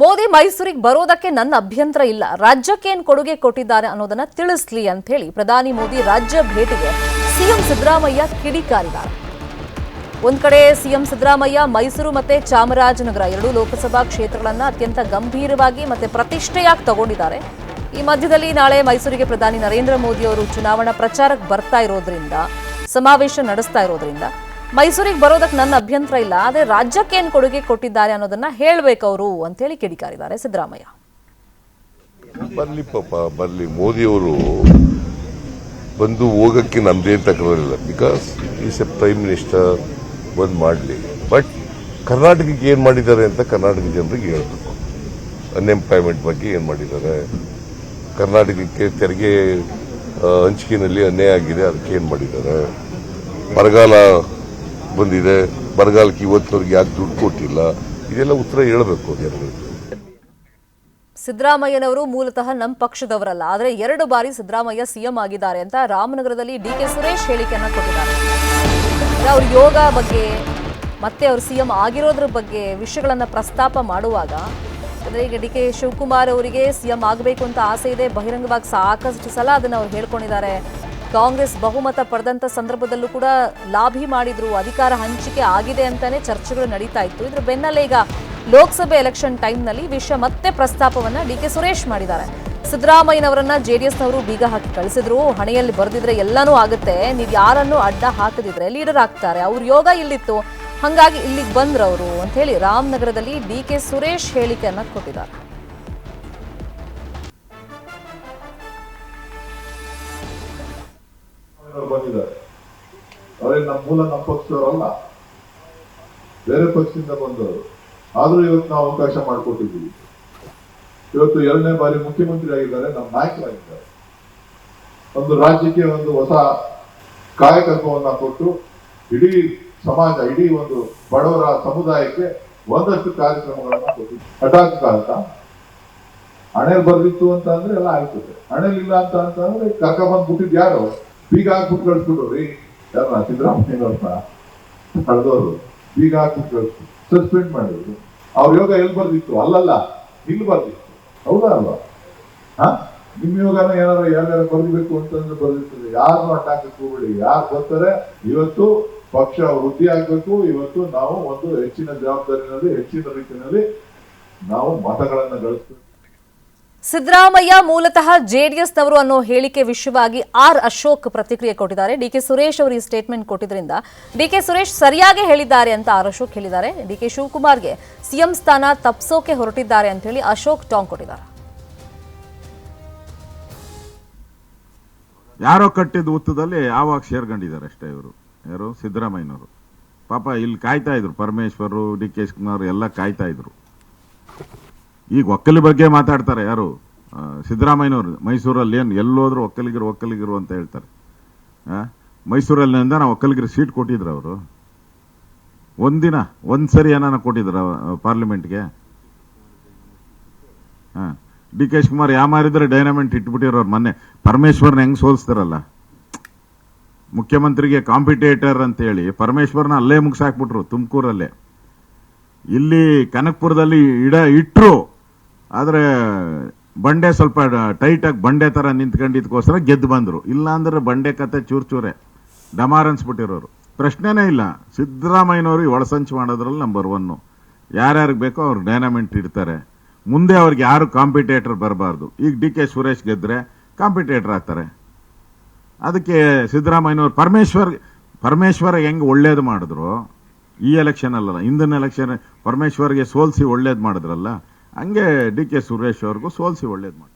ಮೋದಿ ಮೈಸೂರಿಗೆ ಬರೋದಕ್ಕೆ ನನ್ನ ಅಭ್ಯಂತರ ಇಲ್ಲ. ರಾಜ್ಯಕ್ಕೆ ಏನು ಕೊಡುಗೆ ಕೊಟ್ಟಿದ್ದಾರೆ ಅನ್ನೋದನ್ನ ತಿಳಿಸ್ಲಿ ಅಂತ ಹೇಳಿ ಪ್ರಧಾನಿ ಮೋದಿ ರಾಜ್ಯ ಭೇಟಿಗೆ ಸಿಎಂ ಸಿದ್ದರಾಮಯ್ಯ ಕಿಡಿಕಾರಿದ್ದಾರೆ ಒಂದ್ ಕಡೆ ಸಿಎಂ ಸಿದ್ದರಾಮಯ್ಯ ಮೈಸೂರು ಮತ್ತೆ ಚಾಮರಾಜನಗರ ಎರಡೂ ಲೋಕಸಭಾ ಕ್ಷೇತ್ರಗಳನ್ನ ಅತ್ಯಂತ ಗಂಭೀರವಾಗಿ ಮತ್ತೆ ಪ್ರತಿಷ್ಠೆಯಾಗಿ ತಗೊಂಡಿದ್ದಾರೆ. ಈ ಮಧ್ಯದಲ್ಲಿ ನಾಳೆ ಮೈಸೂರಿಗೆ ಪ್ರಧಾನಿ ನರೇಂದ್ರ ಮೋದಿ ಅವರು ಚುನಾವಣಾ ಪ್ರಚಾರಕ್ಕೆ ಬರ್ತಾ ಇರೋದ್ರಿಂದ, ಸಮಾವೇಶ ನಡೆಸ್ತಾ ಇರೋದ್ರಿಂದ ಮೈಸೂರಿಗೆ ಬರೋದಕ್ಕೆ ನನ್ನ ಅಭ್ಯಂತರ ಇಲ್ಲ, ಆದರೆ ರಾಜ್ಯಕ್ಕೆ ಏನು ಕೊಡುಗೆ ಕೊಟ್ಟಿದ್ದಾರೆ ಅನ್ನೋದನ್ನ ಅವರು ಅಂತೇಳಿ ಕಿಡಿಕಾರಿದ್ದಾರೆ ಸಿದ್ದರಾಮಯ್ಯ. ಬರ್ಲಿ ಪಾಪ, ಬರ್ಲಿ. ಮೋದಿಯವರು ಬಂದು ಹೋಗಕ್ಕೆ ನಮ್ದೇನ್ ತಕರಾರಿಲ್ಲ. Because is a prime minister ಬಂದು ಮಾಡಲಿ. ಬಟ್ ಕರ್ನಾಟಕಕ್ಕೆ ಏನು ಮಾಡಿದ್ದಾರೆ ಅಂತ ಕರ್ನಾಟಕ ಜನರಿಗೆ ಹೇಳ್ಬೇಕು. ಅನ್ಎಂಪ್ಲಾಯ್ಮೆಂಟ್ ಬಗ್ಗೆ ಏನು ಮಾಡಿದ್ದಾರೆ? ಕರ್ನಾಟಕಕ್ಕೆ ತೆರಿಗೆ ಹಂಚಿಕೆಯಲ್ಲಿ ಅನ್ಯಾಯ ಆಗಿದೆ, ಅದಕ್ಕೆ ಏನು ಮಾಡಿದ್ದಾರೆ? ಬರಗಾಲ ಬಂದಿದೆ, ಬರಗಾಲಕ್ಕೆ ಇವತ್ತಿನವ್ರಿಗೆ ಯಾಕೆ ದುಡ್ಡು ಕೊಟ್ಟಿಲ್ಲ? ಇದೆಲ್ಲ ಉತ್ತರ ಹೇಳಬೇಕು ಸಿದ್ದರಾಮಯ್ಯನವರು ಮೂಲತಃ ನಮ್ಮ ಪಕ್ಷದವರಲ್ಲ, ಆದರೆ ಎರಡು ಬಾರಿ ಸಿದ್ದರಾಮಯ್ಯ ಸಿಎಂ ಆಗಿದ್ದಾರೆ ಅಂತ ರಾಮನಗರದಲ್ಲಿ ಡಿ ಕೆ ಸುರೇಶ್ ಹೇಳಿಕೆಯನ್ನ ಕೊಟ್ಟಿದ್ದಾರೆ. ಅವ್ರ ಯೋಗ ಬಗ್ಗೆ, ಮತ್ತೆ ಅವರು ಸಿಎಂ ಆಗಿರೋದ್ರ ಬಗ್ಗೆ ವಿಷಯಗಳನ್ನು ಪ್ರಸ್ತಾಪ ಮಾಡುವಾಗ, ಅಂದರೆ ಈಗ ಡಿ ಕೆ ಶಿವಕುಮಾರ್ ಅವರಿಗೆ ಸಿಎಂ ಆಗಬೇಕು ಅಂತ ಆಸೆ ಇದೆ, ಬಹಿರಂಗವಾಗಿ ಸಾಕಷ್ಟು ಸಲ ಅದನ್ನ ಅವ್ರು ಹೇಳ್ಕೊಂಡಿದ್ದಾರೆ. ಕಾಂಗ್ರೆಸ್ ಬಹುಮತ ಪಡೆದಂತ ಸಂದರ್ಭದಲ್ಲೂ ಕೂಡ ಲಾಭಿ ಮಾಡಿದ್ರು, ಅಧಿಕಾರ ಹಂಚಿಕೆ ಆಗಿದೆ ಅಂತಾನೆ ಚರ್ಚೆಗಳು ನಡೀತಾ ಇತ್ತು. ಇದ್ರ ಬೆನ್ನಲ್ಲೇ ಈಗ ಲೋಕಸಭೆ ಎಲೆಕ್ಷನ್ ಟೈಮ್ನಲ್ಲಿ ವಿಷಯ ಮತ್ತೆ ಪ್ರಸ್ತಾಪವನ್ನ ಡಿ ಕೆ ಸುರೇಶ್ ಮಾಡಿದ್ದಾರೆ. ಸಿದ್ದರಾಮಯ್ಯನವರನ್ನ ಜೆಡಿಎಸ್ನವರು ಬೀಗ ಹಾಕಿ ಕಳಿಸಿದ್ರು. ಹಣೆಯಲ್ಲಿ ಬರೆದಿದ್ರೆ ಎಲ್ಲಾನು ಆಗುತ್ತೆ. ನೀವು ಯಾರನ್ನು ಅಡ್ಡ ಹಾಕದಿದ್ರೆ ಲೀಡರ್ ಆಗ್ತಾರೆ. ಅವ್ರ ಯೋಗ ಇಲ್ಲಿತ್ತು. ಹಂಗಾಗಿ ಇಲ್ಲಿಗೆ ಬಂದ್ರವರು ಅಂತ ಹೇಳಿ ರಾಮನಗರದಲ್ಲಿ ಡಿ ಕೆ ಸುರೇಶ್ ಹೇಳಿಕೆಯನ್ನ ಕೊಟ್ಟಿದ್ದಾರೆ. ಅವ್ರು ಬಂದಿದ್ದಾರೆ. ಅವರೇ ನಮ್ಮ ಮೂಲ ನಮ್ಮ ಪಕ್ಷದವರಲ್ಲ ಬೇರೆ ಪಕ್ಷದಿಂದ ಬಂದವರು. ಆದ್ರೂ ಇವತ್ತು ನಾವು ಅವಕಾಶ ಮಾಡಿಕೊಟ್ಟಿದ್ದೀವಿ. ಇವತ್ತು ಎರಡನೇ ಬಾರಿ ಮುಖ್ಯಮಂತ್ರಿ ಆಗಿದ್ದಾರೆ, ನಮ್ಮ ನಾಯಕರಾಗಿದ್ದಾರೆ ಒಂದು ರಾಜ್ಯಕ್ಕೆ ಒಂದು ಹೊಸ ಕಾಯಕತ್ವವನ್ನು ಕೊಟ್ಟು ಇಡೀ ಸಮಾಜ, ಇಡೀ ಒಂದು ಬಡವರ ಸಮುದಾಯಕ್ಕೆ ಒಂದಷ್ಟು ಕಾರ್ಯಕ್ರಮಗಳನ್ನು ಕೊಟ್ಟಿದ್ದೀವಿ. ಹಠಾತ್ ಕಾಲಕ ಹಣೆಲ್ ಬರ್ದಿತ್ತು ಅಂತ ಅಂದ್ರೆ ಎಲ್ಲ ಆಗ್ತದೆ ಹಣೆಲ್ ಇಲ್ಲ ಅಂತ ಅಂತಂದ್ರೆ ಕರ್ಕ ಬಿಟ್ಟಿದ್ದು ಯಾರು ಬೀಗ ಹಾಕ್ಬಿಟ್ಟು ಯಾರು ರೀ ಸಿದ್ದರಾಮಯ್ಯನವ್ರನ್ನ ಕಳೆದವರು ಬೀಗ ಹಾಕ್ಬಿಟ್ಟು ಸಸ್ಪೆಂಡ್ ಮಾಡಿದ್ರು. ಅವ್ರ ಯೋಗ ಎಲ್ಲಿ ಬರ್ದಿತ್ತು? ಅಲ್ಲಲ್ಲ. ಇಲ್ಲಿ ಬರ್ದಿತ್ತು. ಹೌದಾ ಅಲ್ವಾ? ಹಾ? ನಿಮ್ ಯೋಗನ ಏನಾರ ಯಾರು ಬರ್ದಿಬೇಕು ಅಂತಂದ್ರೆ ಬರ್ದಿರ್ತದೆ ಯಾರನ್ನು ಅಟ್ಯಾಕ್ ಹೋಗ್ಬೇಡಿ ಯಾರು ಬರ್ತಾರೆ? ಇವತ್ತು ಪಕ್ಷ ವೃದ್ಧಿ ಆಗ್ಬೇಕು. ಇವತ್ತು ನಾವು ಒಂದು ಹೆಚ್ಚಿನ ಜವಾಬ್ದಾರಿನಲ್ಲಿ, ಹೆಚ್ಚಿನ ರೀತಿಯಲ್ಲಿ ನಾವು ಮತಗಳನ್ನ ಗಳಿಸ್ಬೇಕು. ಸಿದ್ದರಾಮಯ್ಯ ಮೂಲತಃ ಜೆಡಿಎಸ್ನವರು ಅನ್ನೋ ಹೇಳಿಕೆ ವಿಷಯವಾಗಿ ಆರ್ ಅಶೋಕ್ ಪ್ರತಿಕ್ರಿಯೆ ಕೊಟ್ಟಿದ್ದಾರೆ. ಡಿ ಕೆ ಸುರೇಶ್ ಅವರು ಈ ಸ್ಟೇಟ್ಮೆಂಟ್ ಕೊಟ್ಟಿದ್ರಿಂದ ಡಿ ಕೆ ಸುರೇಶ್ ಸರಿಯಾಗಿ ಹೇಳಿದ್ದಾರೆ ಅಂತ ಆರ್ ಅಶೋಕ್ ಹೇಳಿದ್ದಾರೆ. ಡಿ ಕೆ ಶಿವಕುಮಾರ್ಗೆ ಸಿಎಂ ಸ್ಥಾನ ತಪ್ಪಿಸೋಕೆ ಹೊರಟಿದ್ದಾರೆ ಅಂತ ಹೇಳಿ ಅಶೋಕ್ ಟಾಂಗ್ ಕೊಟ್ಟಿದ್ದಾರೆ. ಯಾರೋ ಕಟ್ಟಿದ ಹುತ್ತದಲ್ಲಿ ಯಾವಾಗ ಸೇರ್ಕೊಂಡಿದ್ದಾರೆ ಅಷ್ಟೇ ಇವರು. ಯಾರು? ಸಿದ್ದರಾಮಯ್ಯನವರು. ಪಾಪ ಇಲ್ಲಿ ಕಾಯ್ತಾ ಇದ್ರು. ಪರಮೇಶ್ವರು, ಡಿ ಕೆ ಶಿವಕುಮಾರ್ ಎಲ್ಲ ಕಾಯ್ತಾ ಇದ್ರು. ಈಗ ಒಕ್ಕಲಿ ಬಗ್ಗೆ ಮಾತಾಡ್ತಾರೆ ಯಾರು? ಸಿದ್ದರಾಮಯ್ಯನವರು, ಮೈಸೂರಲ್ಲಿ ಏನು ಎಲ್ಲೋದ್ರು ಒಕ್ಕಲಿಗರು ಒಕ್ಕಲಿಗರು ಅಂತ ಹೇಳ್ತಾರೆ. ಮೈಸೂರಲ್ಲಿ ಮೈಸೂರಲ್ಲಿಂದ ನಾವು ಒಕ್ಕಲಿಗರು ಸೀಟ್ ಕೊಟ್ಟಿದ್ರು ಅವರು. ಒಂದಿನ ಒಂದು ಸರಿ ಏನಾರ ಕೊಟ್ಟಿದ್ರು ಪಾರ್ಲಿಮೆಂಟ್ಗೆ. ಹಾಂ ಡಿ ಕೆ ಶಿವಕುಮಾರ್ ಯಾಮಾರಿದ್ರೆ ಡೈನಮೆಂಟ್ ಇಟ್ಬಿಟ್ಟಿರೋರು ಮೊನ್ನೆ. ಪರಮೇಶ್ವರ್ನ ಹೆಂಗೆ ಸೋಲಿಸ್ತಾರಲ್ಲ? ಮುಖ್ಯಮಂತ್ರಿಗೆ ಕಾಂಪಿಟೇಟರ್ ಅಂತೇಳಿ ಪರಮೇಶ್ವರ್ನ ಅಲ್ಲೇ ಮುಗಿಸಾಕ್ಬಿಟ್ರು ತುಮಕೂರಲ್ಲೇ. ಇಲ್ಲಿ ಕನಕಪುರದಲ್ಲಿ ಇಡ, ಇಟ್ರು ಆದ್ರೆ ಬಂಡೆ ಸ್ವಲ್ಪ ಟೈಟ್ ಆಗಿ ಬಂಡೆ ಥರ ನಿಂತ್ಕೊಂಡಿದ್ದಕ್ಕೋಸ್ಕರ ಗೆದ್ದು ಬಂದರು. ಇಲ್ಲಾಂದ್ರೆ ಬಂಡೆ ಕತೆ ಚೂರು ಚೂರೆ. ಡಮಾರ್ ಅನ್ಸ್ಬಿಟ್ಟಿರೋರು. ಪ್ರಶ್ನೆನೇ ಇಲ್ಲ. ಸಿದ್ದರಾಮಯ್ಯನವರು ಒಳಸಂಚು ಮಾಡೋದ್ರಲ್ಲಿ ನಂಬರ್ ಒನ್ನು ಯಾರ್ಯಾರಿಗೆ ಬೇಕೋ ಅವ್ರು ಡೈನಮೆಂಟ್ ಇಡ್ತಾರೆ. ಮುಂದೆ ಅವ್ರಿಗೆ ಯಾರು ಕಾಂಪಿಟೇಟರ್ ಬರಬಾರ್ದು. ಈಗ ಡಿ ಕೆ ಸುರೇಶ್ ಗೆದ್ದರೆ ಕಾಂಪಿಟೇಟರ್ ಆಗ್ತಾರೆ. ಅದಕ್ಕೆ ಸಿದ್ದರಾಮಯ್ಯನವರು ಪರಮೇಶ್ವರ್, ಪರಮೇಶ್ವರ ಹೆಂಗೆ ಒಳ್ಳೇದು ಮಾಡಿದ್ರು? ಈ ಎಲೆಕ್ಷನ್ ಅಲ್ಲಲ್ಲ ಹಿಂದಿನ ಎಲೆಕ್ಷನ್ ಪರಮೇಶ್ವರ್ಗೆ ಸೋಲ್ಸಿ ಒಳ್ಳೇದು ಮಾಡಿದ್ರಲ್ಲ? ಹಂಗೆ ಡಿ ಕೆ ಸುರೇಶ್ ಅವ್ರಿಗೂ ಸೋಲ್ಸಿ ಒಳ್ಳೇದು ಮಾಡಿ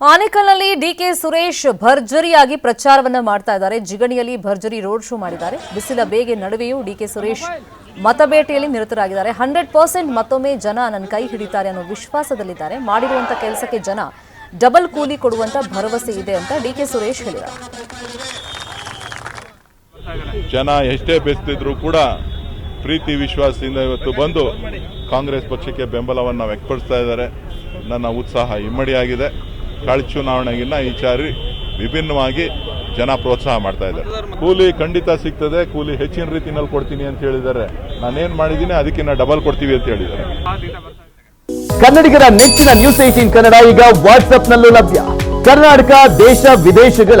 ಆನೇಕಲ್ನಲ್ಲಿ ಡಿ ಕೆ ಸುರೇಶ್ ಭರ್ಜರಿಯಾಗಿ ಪ್ರಚಾರವನ್ನ ಮಾಡ್ತಾ ಇದ್ದಾರೆ. ಜಿಗಣಿಯಲ್ಲಿ ಭರ್ಜರಿ ರೋಡ್ ಶೋ ಮಾಡಿದ್ದಾರೆ. ಬಿಸಿಲ ಬೇಗೆ ನಡುವೆಯೂ ಡಿ ಕೆ ಸುರೇಶ್ ಮತಬೇಟೆಯಲ್ಲಿ ನಿರತರಾಗಿದ್ದಾರೆ. ಹಂಡ್ರೆಡ್ ಪರ್ಸೆಂಟ್ ಮತ್ತೊಮ್ಮೆ ಜನ ನನ್ನ ಕೈ ಹಿಡಿತಾರೆ ಅನ್ನೋ ವಿಶ್ವಾಸದಲ್ಲಿದ್ದಾರೆ. ಮಾಡಿರುವಂತ ಕೆಲಸಕ್ಕೆ ಜನ ಡಬಲ್ ಕೂಲಿ ಕೊಡುವಂತ ಭರವಸೆ ಇದೆ ಅಂತ ಡಿ ಕೆ ಸುರೇಶ್ ಹೇಳಿದ್ದಾರೆ. ಜನ ಎಷ್ಟೇ ಬೆಸ್ತಿದ್ರು ಕೂಡ ಪ್ರೀತಿ, ವಿಶ್ವಾಸದಿಂದ ಇವತ್ತು ಬಂದು ಕಾಂಗ್ರೆಸ್ ಪಕ್ಷಕ್ಕೆ ಬೆಂಬಲವನ್ನು ವ್ಯಕ್ತಪಡಿಸ್ತಾ ಇದ್ದಾರೆ. ನನ್ನ ಉತ್ಸಾಹ ಇಮ್ಮಡಿಯಾಗಿದೆ. ಕಳೆ ಚುನಾವಣೆಗಿನ್ನ ಈ ವಿಭಿನ್ನವಾಗಿ ಜನ ಪ್ರೋತ್ಸಾಹ ಮಾಡ್ತಾ ಇದ್ದಾರೆ. ಕೂಲಿ ಖಂಡಿತ ಸಿಗ್ತದೆ. ಕೂಲಿ ಹೆಚ್ಚಿನ ರೀತಿಯಲ್ಲಿ ಕೊಡ್ತೀನಿ ಅಂತ ಹೇಳಿದ್ದಾರೆ. ನಾನೇನು ಮಾಡಿದ್ದೀನಿ, ಅದಕ್ಕಿನ್ನ ಡಬಲ್ ಕೊಡ್ತೀವಿ ಅಂತ ಹೇಳಿದ್ದಾರೆ. ಕನ್ನಡಿಗರ ನೆಚ್ಚಿನ ನ್ಯೂಸ್ ಏಟೀನ್ ಕನ್ನಡ ಈಗ ವಾಟ್ಸ್ಆಪ್ನಲ್ಲೂ ಲಭ್ಯ. ಕರ್ನಾಟಕ, ದೇಶ, ವಿದೇಶಗಳ